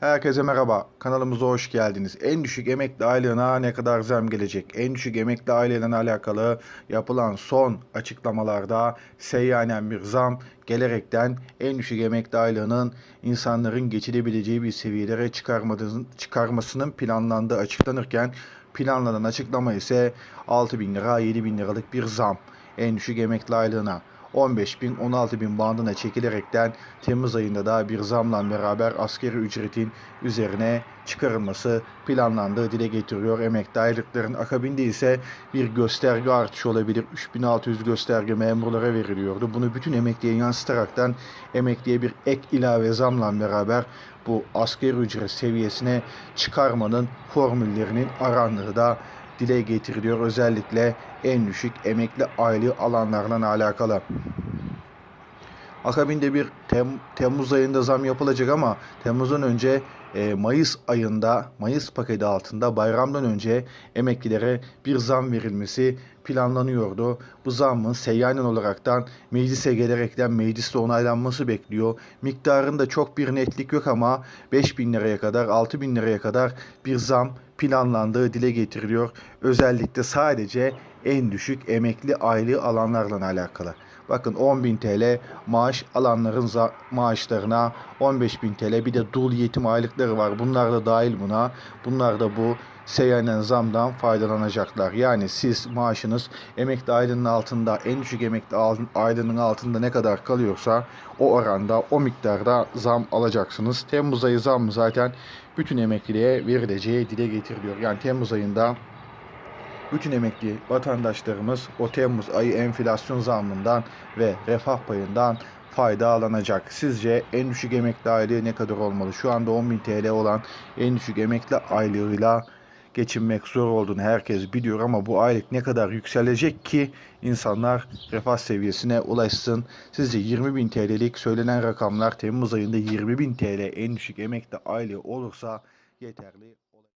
Herkese merhaba. Kanalımıza hoş geldiniz. En düşük emekli aylığına ne kadar zam gelecek? En düşük emekli aylığıyla alakalı yapılan son açıklamalarda seyyanen bir zam gelerekten en düşük emekli aylığının insanların geçilebileceği bir seviyelere çıkarmasının planlandığı açıklanırken planlanan açıklama ise 6 bin lira 7 bin liralık bir zam en düşük emekli aylığına. 15 bin 16 bin bandına çekilerekten Temmuz ayında da bir zamla beraber askeri ücretin üzerine çıkarılması planlandığı dile getiriyor. Emekli aylıkların akabinde ise bir gösterge artışı olabilir. 3600 gösterge memurlara veriliyordu. Bunu bütün emekliye yansıtaraktan emekliye bir ek ilave zamla beraber bu asgari ücret seviyesine çıkarmanın formüllerinin arandığı da dile getiriliyor. Özellikle en düşük emekli aylığı alanlarla alakalı. Akabinde bir Tem- Temmuz ayında zam yapılacak ama Temmuz'dan önce e, Mayıs ayında Mayıs paketi altında bayramdan önce emeklilere bir zam verilmesi planlanıyordu. Bu zammın seyyanen olaraktan meclise gelerekten mecliste onaylanması bekliyor. Miktarında çok bir netlik yok ama 5 bin liraya kadar 6 bin liraya kadar bir zam planlandığı dile getiriliyor. Özellikle sadece en düşük emekli aylığı alanlarla alakalı. Bakın 10.000 TL maaş alanların maaşlarına 15.000 TL bir de dul yetim aylıkları var. Bunlar da dahil buna. Bunlar da bu seyyanen zamdan faydalanacaklar. Yani siz maaşınız emekli aylığının altında en düşük emekli aylığının altında ne kadar kalıyorsa o oranda o miktarda zam alacaksınız. Temmuz ayı zam zaten bütün emekliliğe verileceği dile getiriliyor. Yani Temmuz ayında bütün emekli vatandaşlarımız o Temmuz ayı enflasyon zammından ve refah payından faydalanacak. Sizce en düşük emekli aylığı ne kadar olmalı? Şu anda 10.000 TL olan en düşük emekli aylığıyla geçinmek zor olduğunu herkes biliyor ama bu aylık ne kadar yükselecek ki insanlar refah seviyesine ulaşsın. Sizce 20.000 TL'lik söylenen rakamlar Temmuz ayında 20.000 TL en düşük emekli aylığı olursa yeterli